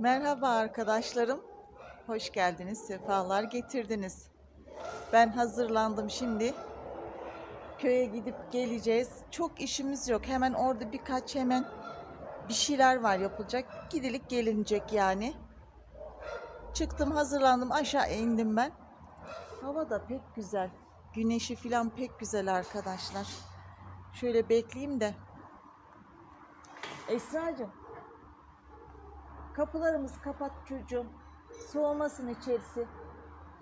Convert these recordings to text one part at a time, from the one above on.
Merhaba arkadaşlarım. Hoş geldiniz, sefalar getirdiniz. Ben hazırlandım şimdi. Köye gidip geleceğiz. Çok işimiz yok. Hemen orada birkaç hemen bir şeyler var yapılacak. Gidilik gelinecek yani. Çıktım, hazırlandım, aşağı indim ben. Hava da pek güzel. Güneşi falan pek güzel arkadaşlar. Şöyle bekleyeyim de. Esra'cığım Kapılarımızı kapat çocuğum. Soğumasın içerisi.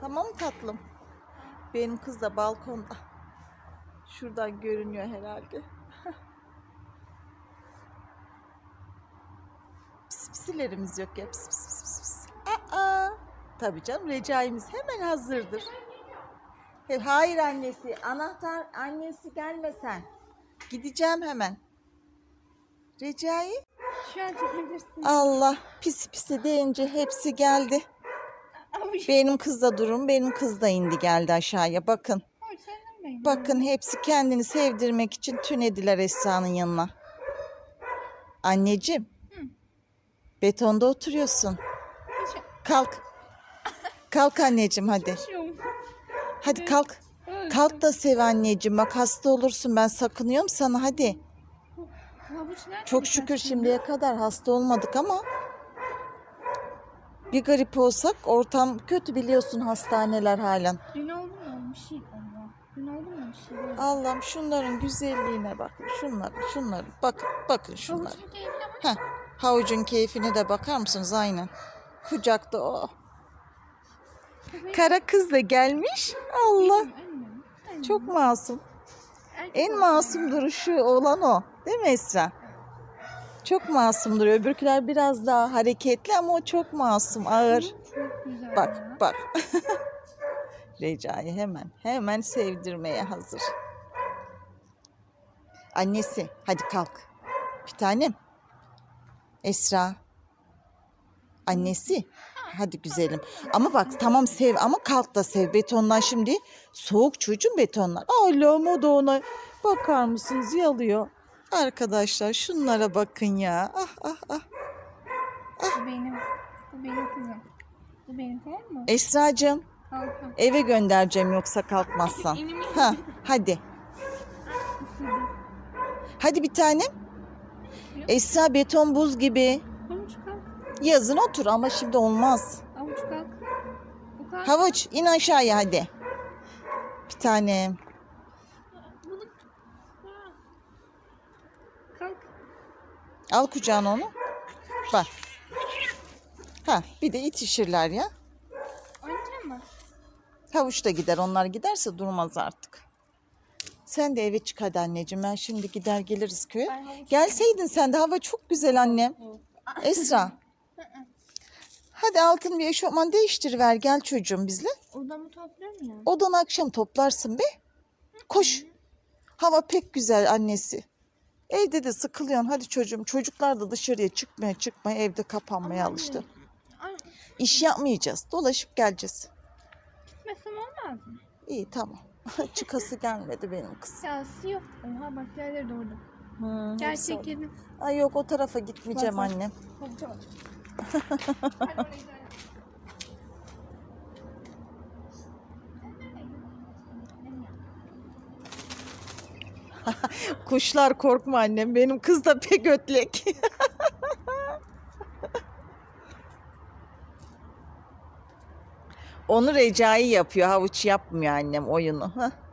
Tamam mı tatlım? Benim kız da balkonda. Şuradan görünüyor herhalde. pis pisilerimiz yok ya. Pis pis pis pis. Aa, tabii canım recaimiz hemen hazırdır. Hayır annesi. Anahtar annesi gelme sen. Gideceğim hemen. Recai. Şu an çekebilirsin. Allah pis pisi deyince hepsi geldi. Benim kız da durun. Benim kız da indi geldi aşağıya. Bakın. Bakın hepsi kendini sevdirmek için tünediler Esra'nın yanına. Anneciğim. Betonda oturuyorsun. Kalk. Kalk anneciğim hadi. yaşıyorum. Hadi kalk. Kalk da sev anneciğim. Bak hasta olursun ben sakınıyorum sana hadi. Çok şükür şimdiye kadar hasta olmadık ama bir garip olsak ortam kötü biliyorsun hastaneler halen. Dün oldu mu? Bir şey oldu. Dün oldu mu bir şey? Allah'ım şunların güzelliğine bakın. Şunların, şunların. Bakın, bakın şunlar. Havuçun keyfi ama Heh, havucun keyfine de bakar mısınız? Aynen. Kucakta o. Kara kız da gelmiş. Allah. Çok masum. En masum duruşu olan o. Değil mi Esra? Çok masum duruyor. Öbürküler biraz daha hareketli ama o çok masum, ağır. Çok güzel ya. Bak, bak. Recai hemen, hemen sevdirmeye hazır. Annesi, hadi kalk. Bir tanem. Esra. Annesi. Hadi güzelim. Ama bak tamam sev ama kalk da sev. Betondan şimdi soğuk çocuğun betonlar. Allah'ım o da ona bakar mısınız yalıyor. Arkadaşlar şunlara bakın ya. Ah ah ah. Bu benim. Bu benim kızım. Bu benim tamam mı? Esracığım Kalkın. eve göndereceğim yoksa kalkmazsan. Elimi Ha, hadi. Hadi bir tanem. Esra beton buz gibi. Havuç kalk. Yazın otur ama şimdi olmaz. Havuç kalk. Bu kalk. Havuç in aşağıya hadi. Bir tanem. Bunu... Kalk. Al kucağına onu. Bak. Ha bir de itişirler ya. Oynayacak mı? Havuç da gider. Onlar giderse durmaz artık. Sen de eve çık hadi anneciğim. Ben şimdi gider geliriz köye. Gelseydin sen de hava çok güzel annem. Esra. Hadi altın bir eşofman değiştiriver gel çocuğum bizle. Odamı topluyorum ya. Odan akşam toplarsın be. Koş. Hava pek güzel annesi. Evde de sıkılıyorsun. Hadi çocuğum. Çocuklar da dışarıya çıkmaya çıkmaya evde kapanmaya alıştı. Ay, İş yapmayacağız. Dolaşıp geleceğiz. gitmesem olmaz mı? İyi tamam. Çıkası gelmedi benim kız. Ya yok. Oha bak yerleri de orada. Hmm, orada. çekelim. Ay yok o tarafa gitmeyeceğim bak. annem. Havuca bak. Hadi oraya gidelim. Kuşlar korkma annem. Benim kız da pek ötlek. Onu Recai yapıyor. Havuç yapmıyor annem oyunu.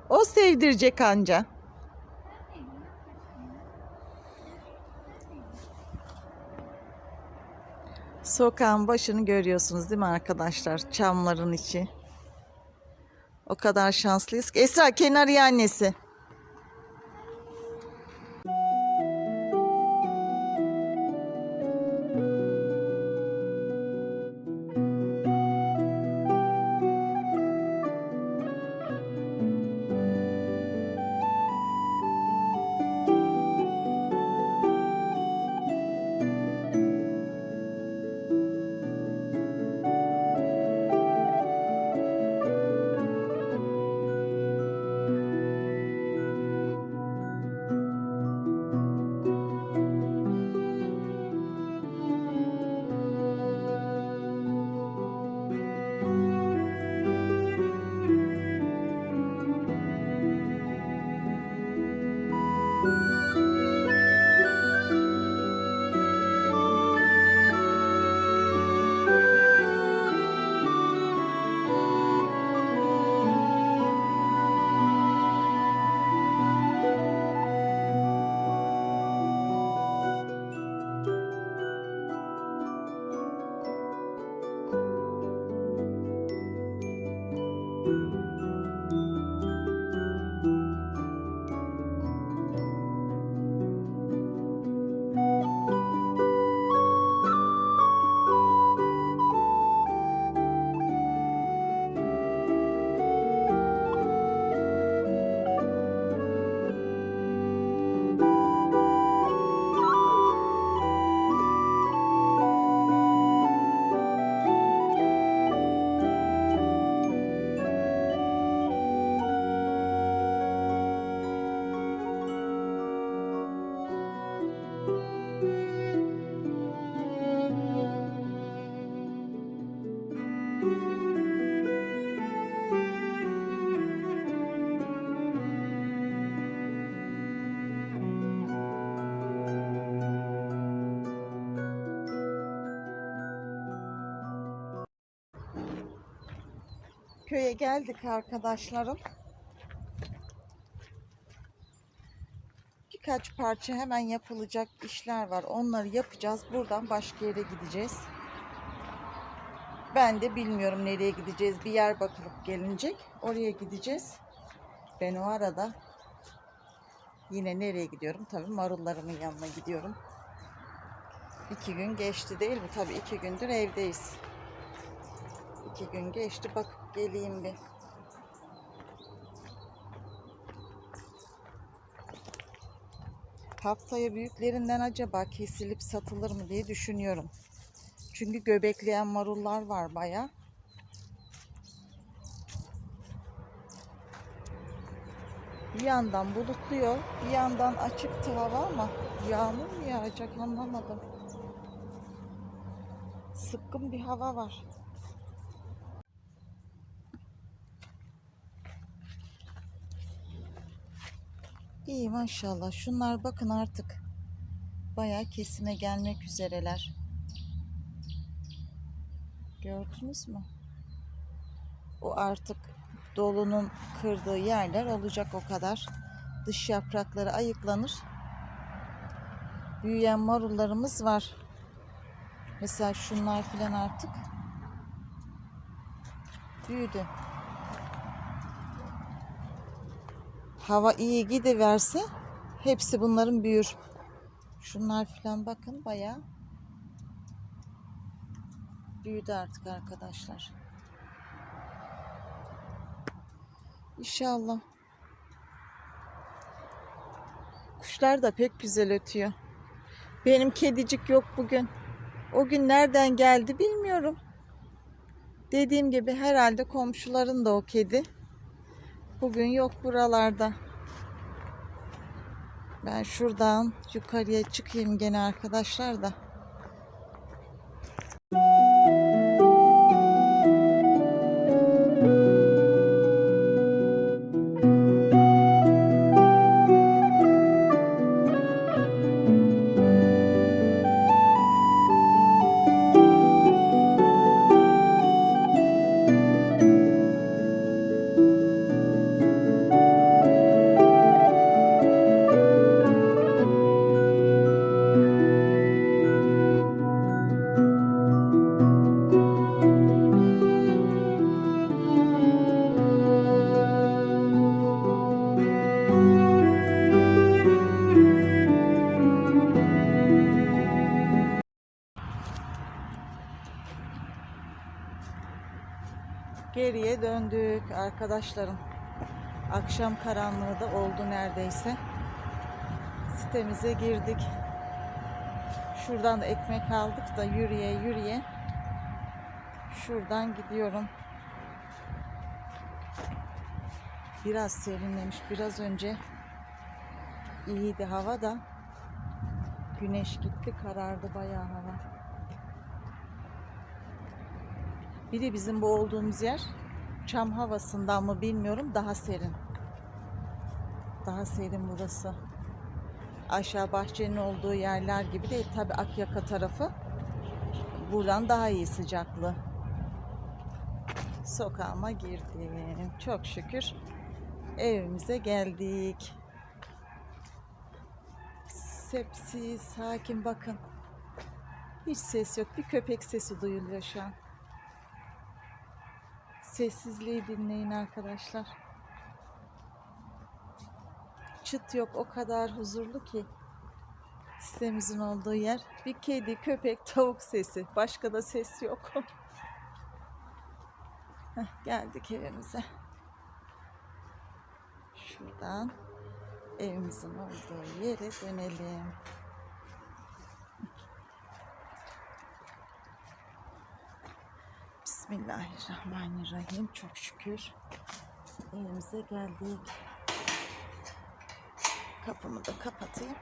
O sevdirecek anca. Sokağın başını görüyorsunuz değil mi arkadaşlar? Çamların içi. O kadar şanslıyız ki. Esra kenarıya annesi. Köye geldik arkadaşlarım. Birkaç parça hemen yapılacak işler var. Onları yapacağız. Buradan başka yere gideceğiz. Ben de bilmiyorum nereye gideceğiz. Bir yer bakılıp gelinecek. Oraya gideceğiz. Ben o arada yine nereye gidiyorum? Tabii marullarımın yanına gidiyorum. İki gün geçti değil mi? Tabii iki gündür evdeyiz. İki gün geçti. Bakıp geleyim bir. Haftaya büyüklerinden acaba kesilip satılır mı diye düşünüyorum. Çünkü göbekleyen marullar var baya. Bir yandan bulutluyor, bir yandan açıktı hava ama yağmur mu yağacak anlamadım. Sıkkın bir hava var. İyi maşallah. Şunlar bakın artık bayağı kesime gelmek üzereler. Gördünüz mü? O artık dolunun kırdığı yerler olacak o kadar. Dış yaprakları ayıklanır. Büyüyen marullarımız var. Mesela şunlar filan artık büyüdü. Hava iyi gidiverse hepsi bunların büyür. Şunlar filan bakın bayağı büyüdü artık arkadaşlar. İnşallah. Kuşlar da pek güzel ötüyor. Benim kedicik yok bugün. O gün nereden geldi bilmiyorum. Dediğim gibi herhalde komşuların da o kedi. Bugün yok buralarda. Ben şuradan yukarıya çıkayım gene arkadaşlar da. Arkadaşlarım. Akşam karanlığı da oldu neredeyse. Sitemize girdik. Şuradan da ekmek aldık da yürüye yürüye. Şuradan gidiyorum. Biraz serinlemiş. Biraz önce iyiydi hava da. Güneş gitti karardı bayağı hava. Bir de bizim bu olduğumuz yer çam havasından mı bilmiyorum daha serin. Daha serin burası. Aşağı bahçenin olduğu yerler gibi değil. Tabi Akyaka tarafı. Buradan daha iyi sıcaklığı. Sokağıma girdim. Çok şükür evimize geldik. Sepsiz, sakin bakın. Hiç ses yok. Bir köpek sesi duyuluyor şu an. Sessizliği dinleyin arkadaşlar. Çıt yok o kadar huzurlu ki. Sitemizin olduğu yer. Bir kedi, köpek, tavuk sesi. Başka da ses yok. Heh, geldik evimize. Şuradan evimizin olduğu yere dönelim. Bismillahirrahmanirrahim. Çok şükür evimize geldik. Kapımı da kapatayım.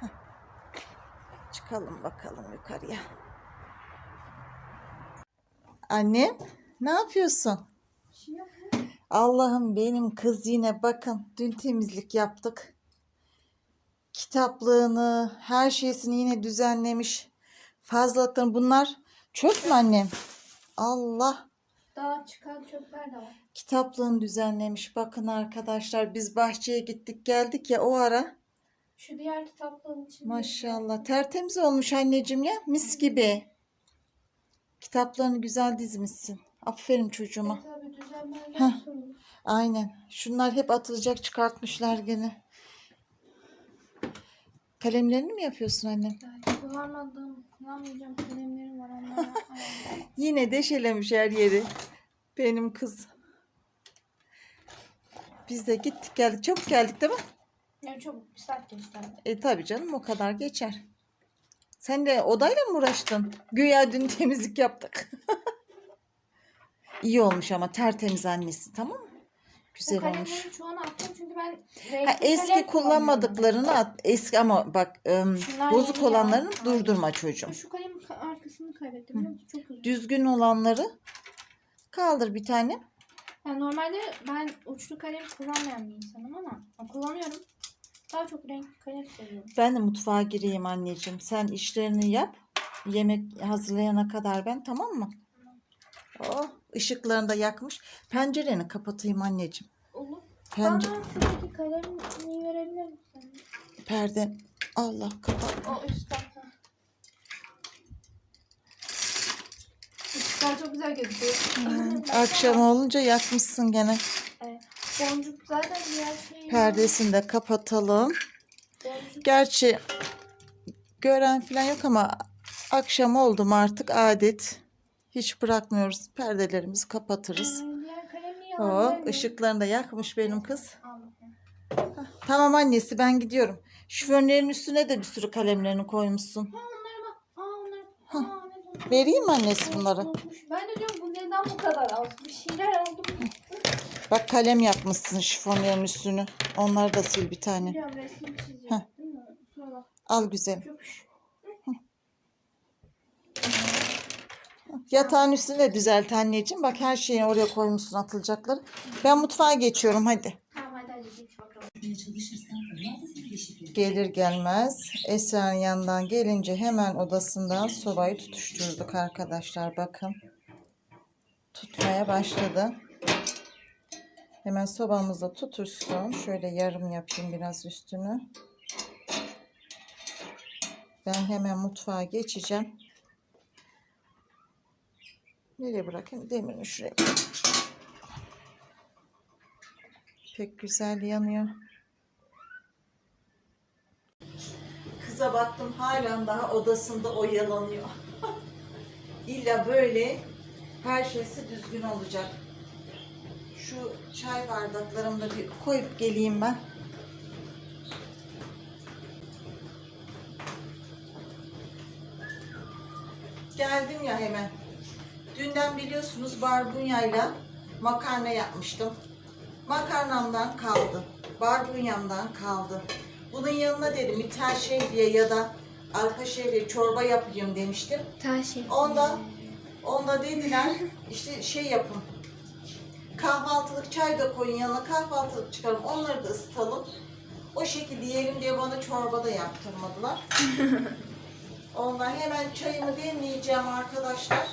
Heh. Çıkalım bakalım yukarıya. Annem, ne yapıyorsun? Allah'ım benim kız yine bakın dün temizlik yaptık. Kitaplığını, her şeysini yine düzenlemiş. Fazlalıklarını bunlar çöp mü annem? Allah. Daha çıkan çöpler de var. Kitaplığını düzenlemiş. Bakın arkadaşlar biz bahçeye gittik geldik ya o ara. Şu diğer kitaplığın içinde. Maşallah tertemiz olmuş anneciğim ya mis gibi. Kitaplarını güzel dizmişsin. Aferin çocuğuma. E tabii Heh. sonra. Aynen. Şunlar hep atılacak çıkartmışlar gene. Kalemlerini mi yapıyorsun annem? Yani kullanmadığım, kullanmayacağım kalemlerim var onlara. Yine deşelemiş her yeri. Benim kız. Biz de gittik geldik. Çabuk geldik değil mi? yani çabuk bir saat geçti. E tabii canım o kadar geçer. Sen de odayla mı uğraştın? Güya dün temizlik yaptık. İyi olmuş ama tertemiz annesi tamam mı? Güzel Bu olmuş. kalemlerin çoğunu attım çünkü ben Ha, eski kalem kullanmadıklarını at. Eski ama bak ım, Şunlar bozuk yeni ya. olanlarını Aynen. durma çocuğum. kullanıyorum. Şu kalemin ka- arkasını kaybettim biliyor musun? Çok üzüldüm. Düzgün olanları kaldır bir tane. Yani normalde ben uçlu kalem kullanmayan bir insanım ama ben kullanıyorum. Daha çok renkli kalem seviyorum. Ben de mutfağa gireyim anneciğim. Sen işlerini yap. Yemek hazırlayana kadar ben tamam mı? Oh, ışıklarını da yakmış. Pencereni kapatayım anneciğim. Olur. Pence Bana şuradaki kalemi verebilir misin? perde. Allah kapat. O üstten. Üstten çok güzel gözüküyor. Akşam olunca yakmışsın gene. Evet. Boncuk zaten diğer şey. Perdesini de kapatalım. Boncuk. Gerçi gören falan yok ama akşam oldu mu artık adet. Hiç bırakmıyoruz. Perdelerimizi kapatırız. O ışıklarını da yakmış benim kız. Tamam annesi ben gidiyorum. Şifönlerin üstüne de bir sürü kalemlerini koymuşsun. Ha. Vereyim mi annesi bunları? Ben de diyorum bu neden bu kadar az? Bir şeyler oldu. mu? Bak kalem yapmışsın şifonlerin üstünü. Onları da sil bir tane. Biliyorum resim çizecek. Heh. Değil mi? Sonra Al güzelim. köpüş. Yatağın üstünü de düzelt anneciğim. Bak her şeyi oraya koymuşsun atılacakları. Ben mutfağa geçiyorum hadi. Gelir gelmez Esra'nın yanından gelince hemen odasından sobayı tutuşturduk arkadaşlar. Bakın. Tutmaya başladı. Hemen sobamızda tutuşsun. Şöyle yarım yapayım biraz üstünü. Ben hemen mutfağa geçeceğim. Nereye bırakayım? Demirini şuraya. Pek güzel yanıyor. Kıza baktım halen daha odasında oyalanıyor. İlla böyle her şeysi düzgün olacak. Şu çay bardaklarımı da bir koyup geleyim ben. Geldim ya hemen. Dünden biliyorsunuz barbunyayla makarna yapmıştım. Makarnamdan kaldı. Barbunyamdan kaldı. Bunun yanına dedim bir tel şehriye ya da arpa şehriye çorba yapayım demiştim. Taş Onda onda dediler işte şey yapın. Kahvaltılık çay da koyun yanına kahvaltılık çıkarım. Onları da ısıtalım. O şekilde yiyelim diye bana çorba da yaptırmadılar. Ondan hemen çayımı demleyeceğim arkadaşlar.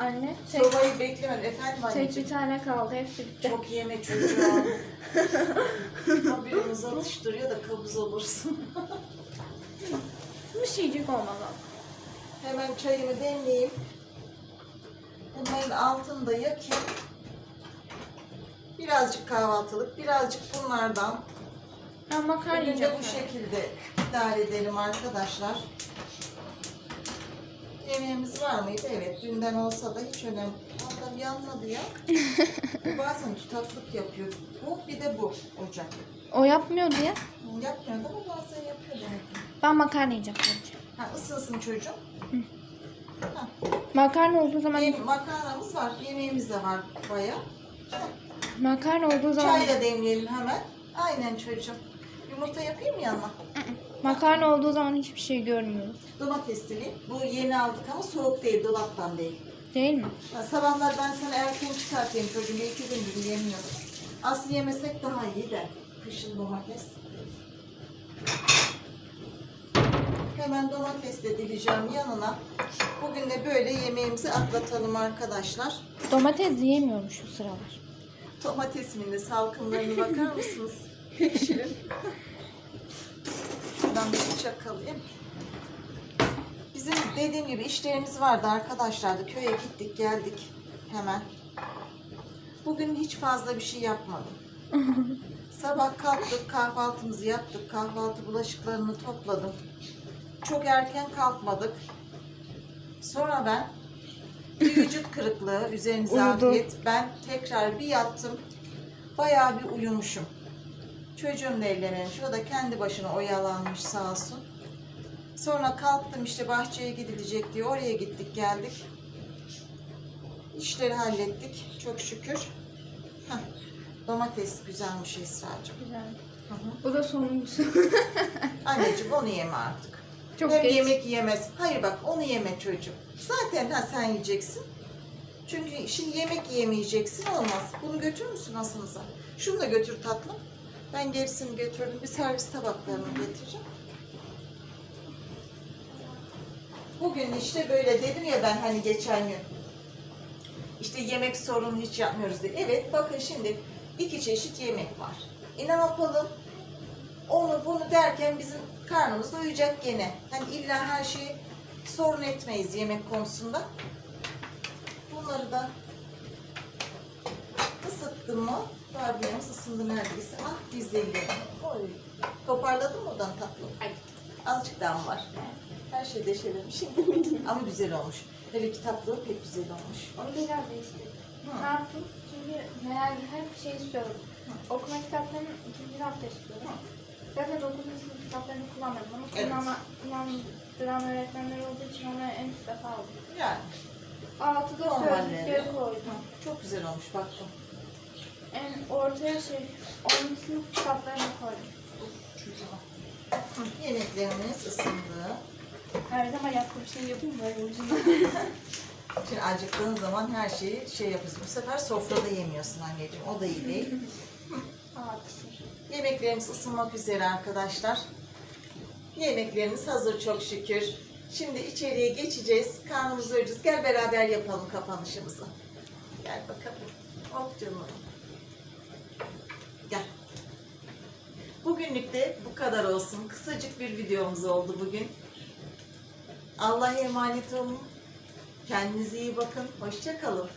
Anne tek, Sobayı beklemedim. Efendim tek anneciğim. bir tane kaldı. Hepsi bitti. Çok yeme çocuğum. Haberi uzatıştırıyor da kabız olursun. Bir şeycik olmalı. Hemen çayımı demleyeyim. Bunların altını da yakayım. Birazcık kahvaltılık, birazcık bunlardan. Ben makarna Bugün de yiyeceğim. bu şekilde idare edelim arkadaşlar. Yemeğimiz var mıydı? Evet. Dünden olsa da hiç önemli. Hatta yanmadı ya. Bazen tutaklık yapıyor. Bu bir de bu ocak. O yapmıyor diye. Yapmıyor da ama bazen yapıyor demek ki. Ben makarna yiyeceğim. Ha, ısınsın çocuğum. Ha, Makarna olduğu zaman yem- makarnamız var. Yemeğimiz de var bayağı. makarna olduğu zaman Çay da demleyelim hemen. Aynen çocuğum. Yumurta yapayım mı yanına? Makarna olduğu zaman hiçbir şey görmüyoruz. Domatesli. Bu yeni aldık ama soğuk değil, dolaptan değil. Değil mi? Sabahlar ben sana erken çıkartayım çocuğum. Bir iki gündür yemiyorum. Aslında yemesek daha iyi de. Kışın domates. Hemen domates de dileyeceğim yanına. Bugün de böyle yemeğimizi atlatalım arkadaşlar. Domates yiyemiyorum şu sıralar. Domatesimin de salkımlarına bakar mısınız? Pek şirin. Şuradan bir bıçak alayım. Bizim dediğim gibi işlerimiz vardı arkadaşlar da köye gittik geldik hemen. Bugün hiç fazla bir şey yapmadım. Sabah kalktık kahvaltımızı yaptık. Kahvaltı bulaşıklarını topladım. Çok erken kalkmadık. Sonra ben bir vücut kırıklığı üzerinize Uyudu. afiyet. Ben tekrar bir yattım. Bayağı bir uyumuşum. Çocuğum da ellememiş. O da kendi başına oyalanmış sağ olsun. Sonra kalktım işte bahçeye gidilecek diye oraya gittik geldik. İşleri hallettik çok şükür. Heh, domates güzelmiş Esra'cığım. Güzel. Hı hı. Bu da sonuncusu. Anneciğim onu yeme artık. Çok Hem geç. yemek yemez. Hayır bak onu yeme çocuğum. Zaten ha sen yiyeceksin. Çünkü şimdi yemek yemeyeceksin olmaz. Bunu götürür müsün masanıza? Şunu da götür tatlım. Ben gerisini götürdüm. Bir servis tabaklarını getireceğim. Bugün işte böyle dedim ya ben hani geçen gün. İşte yemek sorunu hiç yapmıyoruz diye. Evet bakın şimdi iki çeşit yemek var. E ne yapalım? Onu bunu derken bizim karnımız doyacak gene. Hani illa her şeyi sorun etmeyiz yemek konusunda. Bunları da ısıttım mı? Barbiyemiz ısındı neredeyse. Ah dizeli. Oy. Toparladın mı oradan tatlım? Ay. Azıcık daha var? Her şey deşelemişim. Ama güzel olmuş. Hele kitaplığı pek güzel olmuş. Onu biraz değiştirdim. Hı. Ne yaptım? Çünkü meğer hep şey istiyorum. Okuma kitaplarının ikinci hafta istiyorum. Zaten 9. sınıf kitaplarını kullanmadım ama Evet. kullanma, kullandıran öğretmenler olduğu için ona en üst defa aldım. Yani Altıda sözlükleri koydum. çok güzel olmuş baktım. En ortaya şey 10. sınıf kitaplarını koydum. Hı, Yemeklerimiz ısındı. Her zaman yaptığım şey yapayım böyle ucunda. Şimdi acıktığın zaman her şeyi şey yapıyorsun. Bu sefer sofrada yemiyorsun anneciğim. O da iyi değil. Yemeklerimiz ısınmak üzere arkadaşlar. Yemeklerimiz hazır çok şükür. Şimdi içeriye geçeceğiz. Karnımızı doyuracağız. Gel beraber yapalım kapanışımızı. Gel bakalım. Hop canım. Bugünlük de bu kadar olsun. Kısacık bir videomuz oldu bugün. Allah'a emanet olun. Kendinize iyi bakın. Hoşça kalın.